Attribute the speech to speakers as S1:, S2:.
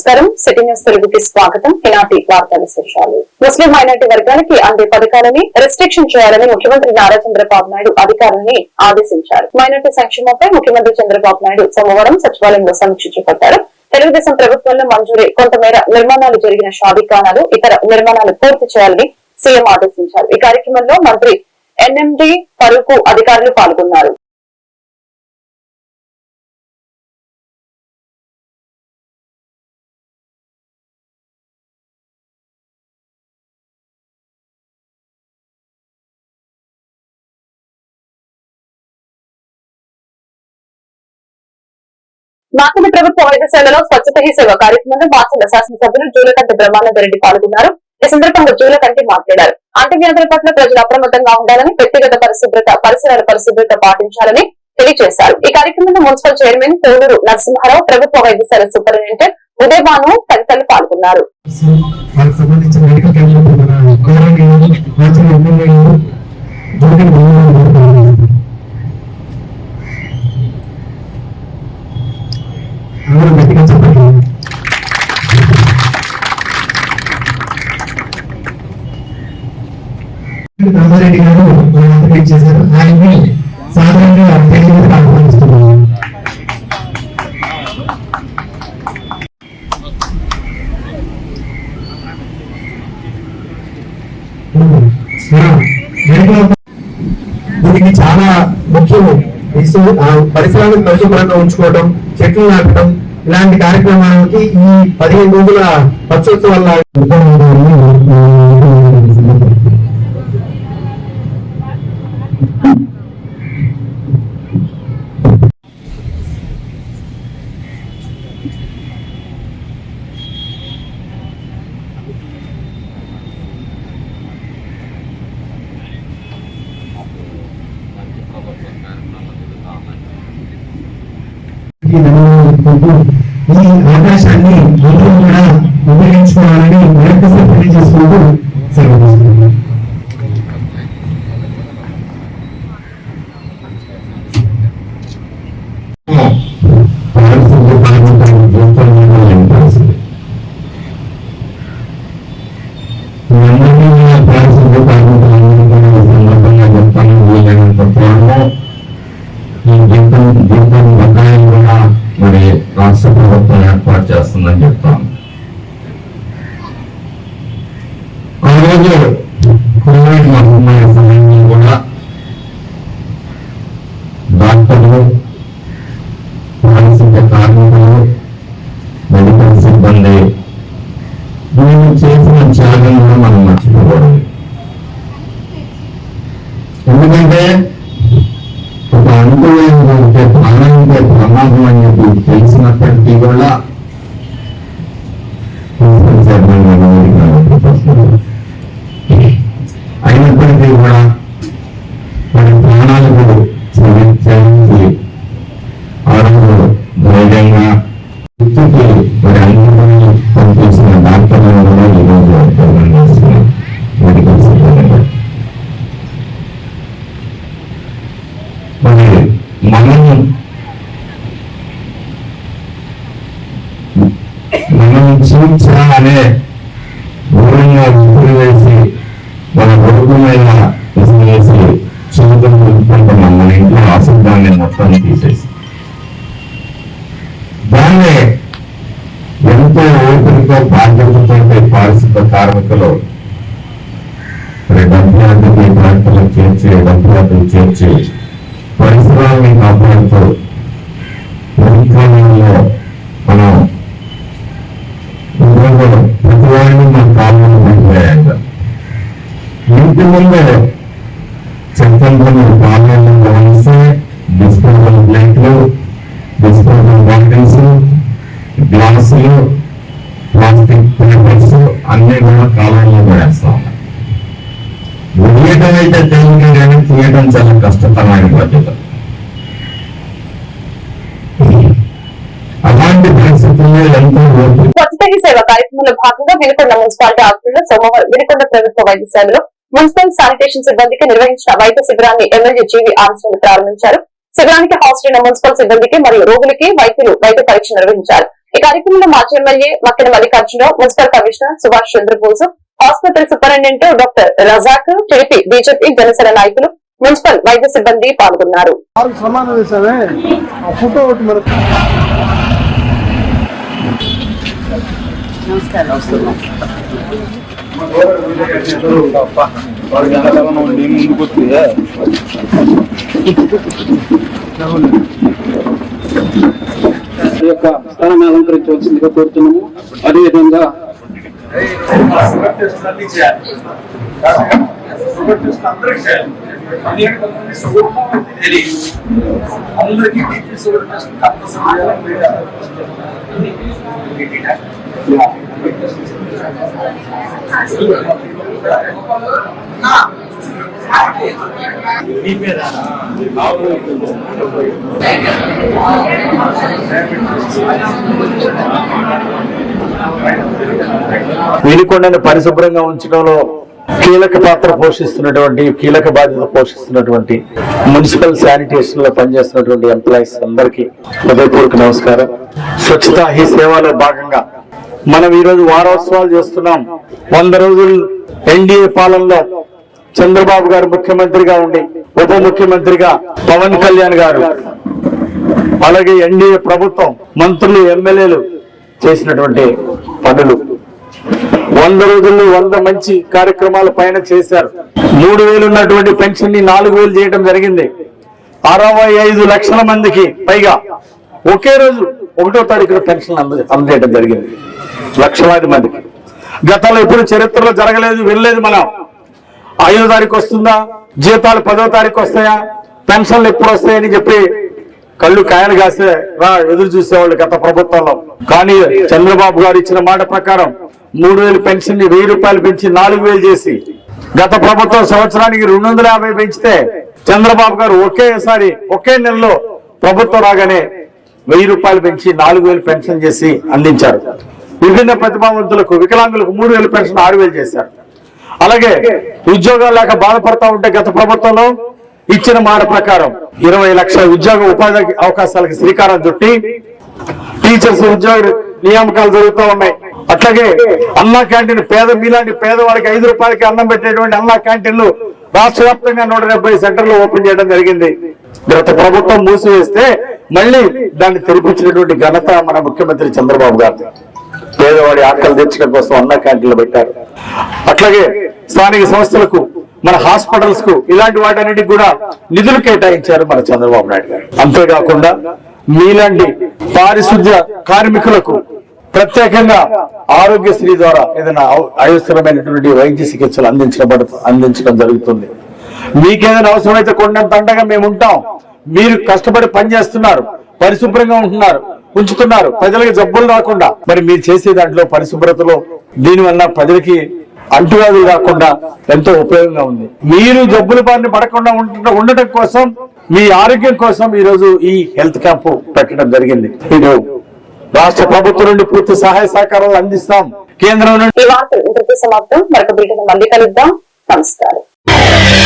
S1: నమస్కారం city news తెలుగుకి స్వాగతం ఈనాటి వార్తా విశేషాలు ముస్లిం మైనార్టీ వర్గానికి అందే పథకాలని రెస్ట్రిక్షన్ చేయాలని ముఖ్యమంత్రి నారా చంద్రబాబు నాయుడు అధికారులని ఆదేశించారు మైనార్టీ సంక్షేమంపై ముఖ్యమంత్రి చంద్రబాబు నాయుడు సోమవారం సచివాలయంలో సమీక్ష చేపట్టారు తెలుగుదేశం ప్రభుత్వంలో మంజూరు కొంతమేర నిర్మాణాలు జరిగిన షాదీఖానాలు ఇతర నిర్మాణాలు పూర్తి చేయాలని సీఎం ఆదేశించారు ఈ కార్యక్రమంలో మంత్రి ఎన్ఎండి పరుకు అధికారులు పాల్గొన్నారు మాకు ప్రభుత్వ వైద్యశాలలో స్వచ్ఛత హీ సేవ కార్యక్రమంలో మాత్రమే శాసనసభ్యులు జూలకంటి రెడ్డి పాల్గొన్నారు ఈ సందర్భంగా జూలకంటి మాట్లాడారు అంటువ్యాధుల పట్ల ప్రజలు అప్రమత్తంగా ఉండాలని వ్యక్తిగత పరిశుభ్రత పరిసరాల పరిశుభ్రత పాటించాలని తెలియజేశారు ఈ కార్యక్రమంలో మున్సిపల్ చైర్మన్ తోడూరు నరసింహారావు ప్రభుత్వ వైద్యశాల సూపరింటెండెంట్ ఉదయభాను తదితరులు పాల్గొన్నారు
S2: శ్రీనివాస్ రెడ్డి గారు చేశారు ఆయన్ని సాధారణంగా దీనికి చాలా ముఖ్యం పరిసరాలను పరిశుభ్రంగా ఉంచుకోవడం చెట్లు నాటడం ఇలాంటి కార్యక్రమాలకి ఈ పదిహేను రోజుల పక్షోత్సవాల ఈ అవకాశాన్ని ఉపయోగించుకోవాలని మరొకసారి తెలియజేసుకుంటూ సెలవు కార్మికులు కార్మికులు మెడికల్ సిబ్బంది వీళ్ళు చేసిన త్యాగం కూడా మనం మర్చిపోకూడదు ఎందుకంటే ఒక అనుకూలంగా ఉంటే ప్రాణం ఉంటే ప్రమాదం అని చెప్పి తెలిసినప్పటికీ కూడా చూచా అనే దూరంగా విధులు వేసి మన కొడుకు మీద వేసి చూపులు చూపుకుంటున్నాం మన ఇంట్లో అశుద్ధాన్ని మొత్తం తీసేసి దాన్ని ఎంతో ఓపికతో బాధ్యతతో పారిశుద్ధ కార్మికులు డబ్బులాంటివి ప్రాంతాలు చేర్చి డబ్బులాంటివి చేర్చి పరిసరాలను కాపాడుతూ పరిశ్రమలో కూడా ప్రతి వాడిని మన కాలంలో పెట్టిపోయాక ఇంటి ముందే చెత్తలతో మన కాలంలో గమనిస్తే డిస్పోజల్ ప్లేట్లు డిస్పోజల్ బాటిల్స్ గ్లాసులు ప్లాస్టిక్ పేపర్స్ అన్ని కూడా కాలంలో పడేస్తాం అయితే తేలిక కానీ తీయటం చాలా కష్టతరమైన బాధ్యత
S1: సేవ కార్యక్రమంలో భాగంగా వినుకొండ మున్సిపాలిటీ ఆధ్వర్యంలో సోమవారం వినుకొండ ప్రభుత్వ వైద్యశాలలో మున్సిపల్ శానిటేషన్ సిబ్బందికి నిర్వహించిన వైద్య శిబిరాన్ని ఎమ్మెల్యే జీవి ఆంజనేయులు ప్రారంభించారు శిబిరానికి హాజరైన మున్సిపల్ సిబ్బందికి మరియు రోగులకి వైద్యులు వైద్య పరీక్ష నిర్వహించారు ఈ కార్యక్రమంలో మాజీ MLA Makkina Mallikarjunarao municipal commissioner Subhash Chandrabose ఆసుపత్రి superintendent doctor Razak TDP BJP Janasena నాయకులు మున్సిపల్ వైద్య సిబ్బంది పాల్గొన్నారు
S3: యొక్క
S4: స్థానాన్ని అలంకరించవలసిందిగా కోరుతున్నాము అదేవిధంగా
S5: బట్
S6: మీ పరిశుభ్రంగా ఉంచడంలో కీలక పాత్ర పోషిస్తున్నటువంటి కీలక బాధ్యత పోషిస్తున్నటువంటి మున్సిపల్ శానిటేషన్ లో పనిచేస్తున్నటువంటి ఎంప్లాయీస్ అందరికీ హృదయపూర్వక నమస్కారం స్వచ్ఛత ఈ సేవలో భాగంగా మనం ఈరోజు వారోత్సవాలు చేస్తున్నాం వంద రోజులు ఎన్డీఏ పాలనలో చంద్రబాబు గారు ముఖ్యమంత్రిగా ఉండి ఉప ముఖ్యమంత్రిగా పవన్ కళ్యాణ్ గారు అలాగే ఎన్డీఏ ప్రభుత్వం మంత్రులు ఎమ్మెల్యేలు చేసినటువంటి పనులు వంద రోజుల్లో వంద మంచి కార్యక్రమాల పైన చేశారు మూడు వేలు ఉన్నటువంటి పెన్షన్ ని నాలుగు వేలు చేయడం జరిగింది అరవై ఐదు లక్షల మందికి పైగా ఒకే రోజు ఒకటో తారీఖున పెన్షన్ అందజేయడం జరిగింది లక్షలాది మందికి గతంలో ఎప్పుడు చరిత్రలో జరగలేదు వెళ్ళలేదు మనం ఐదో తారీఖు వస్తుందా జీతాలు పదో తారీఖు వస్తాయా పెన్షన్లు ఎప్పుడు వస్తాయని చెప్పి కళ్ళు కాయలు కాసే రా ఎదురు చూసేవాళ్ళు గత ప్రభుత్వంలో కానీ చంద్రబాబు గారు ఇచ్చిన మాట ప్రకారం మూడు వేలు పెన్షన్ వెయ్యి రూపాయలు పెంచి నాలుగు వేలు చేసి గత ప్రభుత్వం సంవత్సరానికి రెండు వందల యాభై పెంచితే చంద్రబాబు గారు ఒకేసారి ఒకే నెలలో ప్రభుత్వం రాగానే వెయ్యి రూపాయలు పెంచి నాలుగు వేలు పెన్షన్ చేసి అందించారు విభిన్న ప్రతిభావంతులకు వికలాంగులకు మూడు వేలు పెన్షన్ ఆరు వేలు చేశారు అలాగే ఉద్యోగాలు లేక బాధపడతా ఉంటే గత ప్రభుత్వంలో ఇచ్చిన మాట ప్రకారం ఇరవై లక్షల ఉద్యోగ ఉపాధి అవకాశాలకు శ్రీకారం చుట్టి టీచర్స్ ఉద్యోగ నియామకాలు జరుగుతూ ఉన్నాయి అట్లాగే అన్నా క్యాంటీన్ పేద మీలాంటి పేదవాడికి ఐదు రూపాయలకి అన్నం పెట్టేటువంటి అన్నా క్యాంటీన్లు రాష్ట్ర వ్యాప్తంగా నూట డెబ్బై సెంటర్లు ఓపెన్ చేయడం జరిగింది గత ప్రభుత్వం మూసివేస్తే మళ్ళీ దాన్ని తెరిపించినటువంటి ఘనత మన ముఖ్యమంత్రి చంద్రబాబు గారు పేదవాడి ఆకలి తీర్చడం కోసం అన్నా క్యాంటీన్లు పెట్టారు అట్లాగే స్థానిక సంస్థలకు మన హాస్పిటల్స్ కు ఇలాంటి వాటన్నిటికి కూడా నిధులు కేటాయించారు మన చంద్రబాబు నాయుడు గారు అంతేకాకుండా మీలాంటి పారిశుద్ధ్య కార్మికులకు ప్రత్యేకంగా ఆరోగ్యశ్రీ ద్వారా ఏదైనా అయోస్థిరమైనటువంటి వైద్య చికిత్సలు అందించబడు అందించడం జరుగుతుంది మీకేదైనా అవసరమైతే కొండంత అండగా మేము ఉంటాం మీరు కష్టపడి పనిచేస్తున్నారు పరిశుభ్రంగా ఉంటున్నారు ఉంచుతున్నారు ప్రజలకు జబ్బులు రాకుండా మరి మీరు చేసే దాంట్లో పరిశుభ్రతలో దీనివల్ల ప్రజలకి అంటువ్యాధులు రాకుండా ఎంతో ఉపయోగంగా ఉంది మీరు జబ్బుల బారిన పడకుండా ఉండటం కోసం మీ ఆరోగ్యం కోసం ఈ రోజు ఈ హెల్త్ క్యాంప్ పెట్టడం జరిగింది మీరు రాష్ట్ర ప్రభుత్వం నుండి పూర్తి సహాయ సహకారాలు అందిస్తాం కేంద్రం నుండి
S1: సమాప్తం మరొక మళ్ళీ కలుద్దాం నమస్కారం